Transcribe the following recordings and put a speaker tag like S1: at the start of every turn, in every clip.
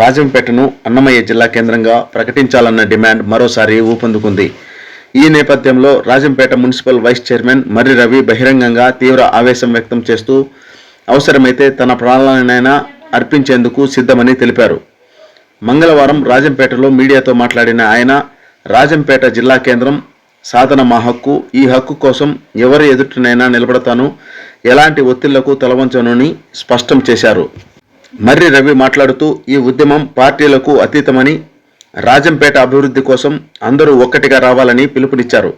S1: రాజంపేటను అన్నమయ్య జిల్లా కేంద్రంగా ప్రకటించాలన్న డిమాండ్ మరోసారి ఊపందుకుంది. ఈ నేపథ్యంలో Rajampet municipal vice chairman Marri Ravi బహిరంగంగా తీవ్ర ఆవేశం వ్యక్తం చేస్తూ అవసరమైతే తన ప్రాణాలనైనా అర్పించేందుకు సిద్ధమని తెలిపారు. మంగళవారం రాజంపేటలో మీడియాతో మాట్లాడిన ఆయన రాజంపేట జిల్లా కేంద్రం సాధన మా హక్కు. ఈ హక్కు కోసం ఎవరి ఎదుటినైనా నిలబడతాను. ఎలాంటి ఒత్తిళ్ళకు తలవంచనని స్పష్టం చేశారు. మర్రి రవి మాట్లాడుతూ ఈ ఉద్యమం పార్టీలకు అతీతమని రాజంపేట అభివృద్ధి కోసం అందరూ ఒక్కటిగా రావాలని పిలుపునిచ్చారు.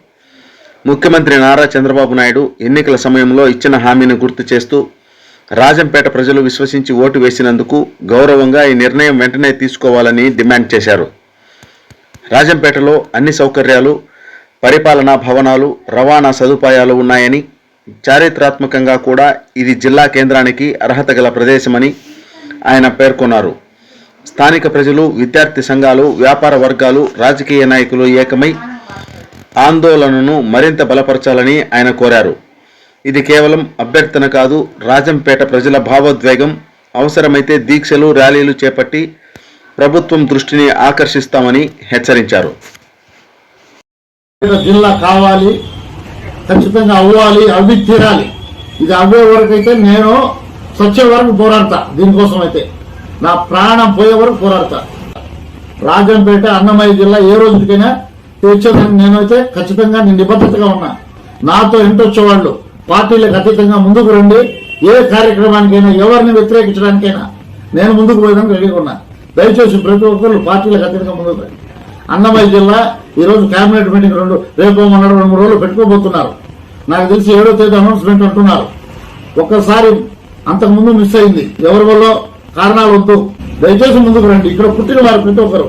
S1: ముఖ్యమంత్రి నారా చంద్రబాబు నాయుడు ఎన్నికల సమయంలో ఇచ్చిన హామీని గుర్తు చేస్తూ రాజంపేట ప్రజలు విశ్వసించి ఓటు వేసినందుకు గౌరవంగా ఈ నిర్ణయం వెంటనే తీసుకోవాలని డిమాండ్ చేశారు. రాజంపేటలో అన్ని సౌకర్యాలు పరిపాలనా భవనాలు రవాణా సదుపాయాలు ఉన్నాయని చారిత్రాత్మకంగా కూడా ఇది జిల్లా కేంద్రానికి అర్హత గల ప్రదేశమని ఆయన పేర్కొన్నారు. స్థానిక ప్రజలు విద్యార్థి సంఘాలు వ్యాపార వర్గాలు రాజకీయ నాయకులు ఏకమై ఆందోళనను మరింత బలపరచాలని ఆయన కోరారు. ఇది కేవలం అభ్యర్థన కాదు రాజంపేట ప్రజల భావోద్వేగం అవసరమైతే దీక్షలు ర్యాలీలు చేపట్టి ప్రభుత్వం దృష్టిని ఆకర్షిస్తామని హెచ్చరించారు.
S2: జిల్లా కావాలి ఖచ్చితంగా అవ్వాలి అవి తీరాలి. ఇది అవ్వే వరకు అయితే నేను సచ్చే వరకు పోరాడతా. దీనికోసం అయితే నా ప్రాణం పోయే వరకు పోరాడతా. రాజంపేట అన్నమయ్య జిల్లా ఏ రోజుకైనా తెచ్చేదాన్ని నేనైతే ఖచ్చితంగా నేను నిబద్ధతగా ఉన్నా. నాతో ఇంటొచ్చేవాళ్ళు పార్టీలకు అతీతంగా ముందుకు రండి. ఏ కార్యక్రమానికైనా ఎవరిని వ్యతిరేకించడానికైనా నేను ముందుకు పోయేదానికి రెడీగా ఉన్నా. దయచేసి ప్రతి ఒక్కరు పార్టీలకు అతీతంగా ముందుకు రండి. అన్నమయ్య జిల్లా ఈ రోజు కేబినెట్ మీటింగ్ రెండు రేపు మొన్న రెండు మూడు రోజులు పెట్టుకోబోతున్నారు. నాకు తెలిసి ఏడో తేదీ అనౌన్స్మెంట్ అంటున్నారు. ఒక్కసారి అంతకుముందు మిస్ అయింది. ఎవరి వల్ల కారణాలు వద్దు. దయచేసి ముందుకు రండి. ఇక్కడ పుట్టిన వారు ప్రతి ఒక్కరు.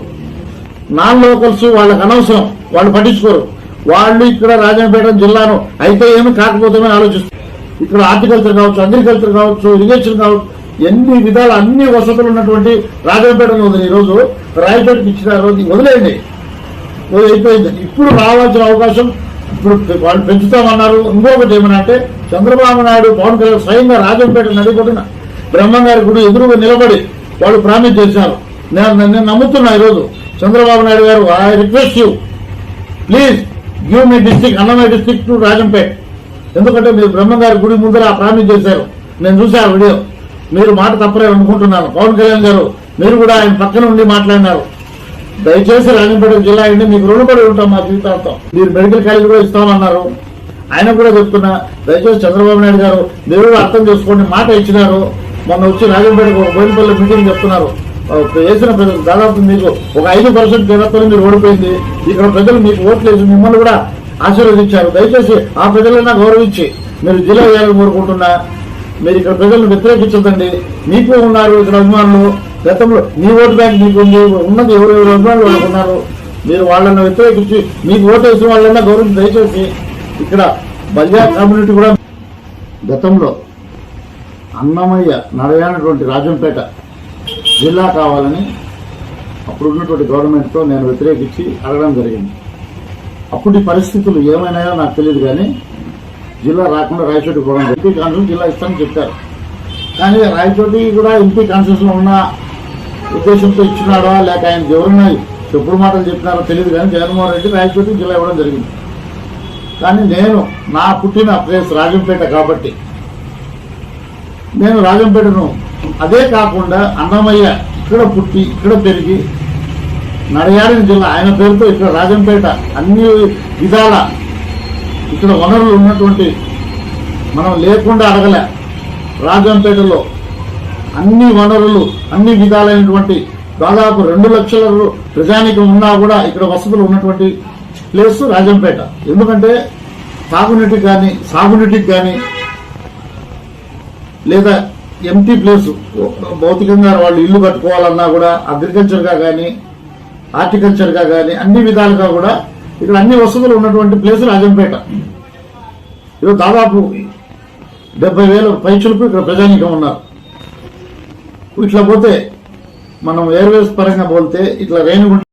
S2: నాన్ లోకల్స్ వాళ్ళకి అనవసరం. వాళ్ళు పట్టించుకోరు. వాళ్ళు ఇక్కడ రాజంపేట జిల్లాను అయితే ఏమి కాకపోతే ఆలోచిస్తారు. ఇక్కడ హార్టికల్చర్ కావచ్చు అగ్రికల్చర్ కావచ్చు ఇరిగేషన్ కావచ్చు ఎన్ని విధాల అన్ని వసతులు ఉన్నటువంటి రాజంపేటలో ఉంది. ఈ రోజు రాయపేటకి ఇచ్చిన రోజు వదిలేయండి. ఓ అయిపోయింది. ఇప్పుడు రావాల్సిన అవకాశం ఇప్పుడు వాళ్ళు పెంచుతామన్నారు. ఇంకొకటి ఏమన్నా అంటే చంద్రబాబు నాయుడు పవన్ కళ్యాణ్ స్వయంగా రాజంపేట నడిపడిన బ్రహ్మంగారి గుడి ఎదురుగా నిలబడి వాళ్ళు ప్రామిస్ చేశారు. నేను నేను నమ్ముతున్నా ఈరోజు. Chandrababu Naidu garu I request you please give me district Annamayya district to Rajampet. ఎందుకంటే మీరు బ్రహ్మంగారి గుడి ముందర ఆ ప్రామిస్ చేశారు. నేను చూసా ఆ వీడియో. మీరు మాట తప్పరే అనుకుంటున్నాను పవన్ కళ్యాణ్ గారు మీరు కూడా ఆయన పక్కన ఉండి మాట్లాడినారు. దయచేసి రాజంపేట జిల్లా అయితే మీకు రుణపడి ఉంటాం మా జీవితాంతం. మీరు మెడికల్ కాలేజ్ కూడా ఇస్తామన్నారు. ఆయన కూడా చెప్తున్నా దయచేసి చంద్రబాబు నాయుడు గారు మీరు కూడా అర్థం చేసుకోండి మాట ఇచ్చినారు. మొన్న వచ్చి రాజంపేటకు ఒక బోయినపల్లి మీటింగ్ చెప్తున్నారు. వేసిన ప్రజలు దాదాపు మీకు ఒక ఐదు పర్సెంట్ జనత్వం మీరు ఓడిపోయింది. ఇక్కడ ప్రజలు మీకు ఓట్లు వేసి మిమ్మల్ని కూడా ఆశీర్వదించారు. దయచేసి ఆ ప్రజలన్నా గౌరవించి మీరు జిల్లా వేయాలని కోరుకుంటున్నా. మీరు ఇక్కడ ప్రజలను వ్యతిరేకించదండి మీకు ఉన్నారు ఇక్కడ అభిమానులు. గతంలో మీ ఓటు బ్యాంక్ మీకు ఉన్నది ఎవరెవరు అభిమానులు వాళ్ళు ఉన్నారు. మీరు వాళ్ళని వ్యతిరేకించి మీకు ఓటు వేసిన వాళ్ళన్నా గౌరవం దయచేసి ఇక్కడ బల్యా కమ్యూనిటీ కూడా గతంలో అన్నమయ్య నడయానటువంటి రాజంపేట జిల్లా కావాలని అప్పుడు ఉన్నటువంటి గవర్నమెంట్తో నేను వ్యతిరేకించి అడగడం జరిగింది. అప్పుడు పరిస్థితులు ఏమైనాయో నాకు తెలియదు కానీ జిల్లా రాకుండా రాయచోటి పోవడం ఎంపీ కాన్సెన్స్ జిల్లా ఇస్తానని చెప్పారు. కానీ రాయచోటి కూడా ఎంపీ కాన్సెన్స్ ఉన్నా ఉన్న ఉద్దేశంతో ఇచ్చినాడా లేక ఆయన ఎవరన్నా చెప్పుడు మాటలు చెప్పినారో తెలియదు కానీ జగన్మోహన్ రెడ్డి రాయచోటి జిల్లా ఇవ్వడం జరిగింది. కానీ నేను నా పుట్టిన ప్లేస్ రాజంపేట కాబట్టి నేను రాజంపేటను అదే కాకుండా అన్నమయ్య ఇక్కడ పుట్టి ఇక్కడ పెరిగి నడయాడిన జిల్లా ఆయన పేరుతో ఇక్కడ రాజంపేట అన్ని విధాల ఇక్కడ వనరులు ఉన్నటువంటి మనం లేకుండా అడగలే. రాజంపేటలో అన్ని వనరులు అన్ని విధాలైనటువంటి దాదాపు రెండు లక్షల రు- ప్రజానికం ఉన్నా కూడా ఇక్కడ వసతులు ఉన్నటువంటి ప్లేస్ రాజంపేట. ఎందుకంటే తాగునీటికి కానీ సాగునీటికి కానీ లేదా ఎంటీ ప్లేస్ భౌతికంగా వాళ్ళు ఇల్లు కట్టుకోవాలన్నా కూడా అగ్రికల్చర్గా కానీ హార్టికల్చర్గా కానీ అన్ని విధాలుగా కూడా ఇక్కడ అన్ని వసతులు ఉన్నటువంటి ప్లేస్ రాజంపేట. ఈరోజు దాదాపు డెబ్బై వేల పైచులకు ఇక్కడ ప్రజానీకం ఉన్నారు. ఇట్లా పోతే మనం ఎయిర్వేస్ పరంగా పోతే ఇట్లా రేణిగుంట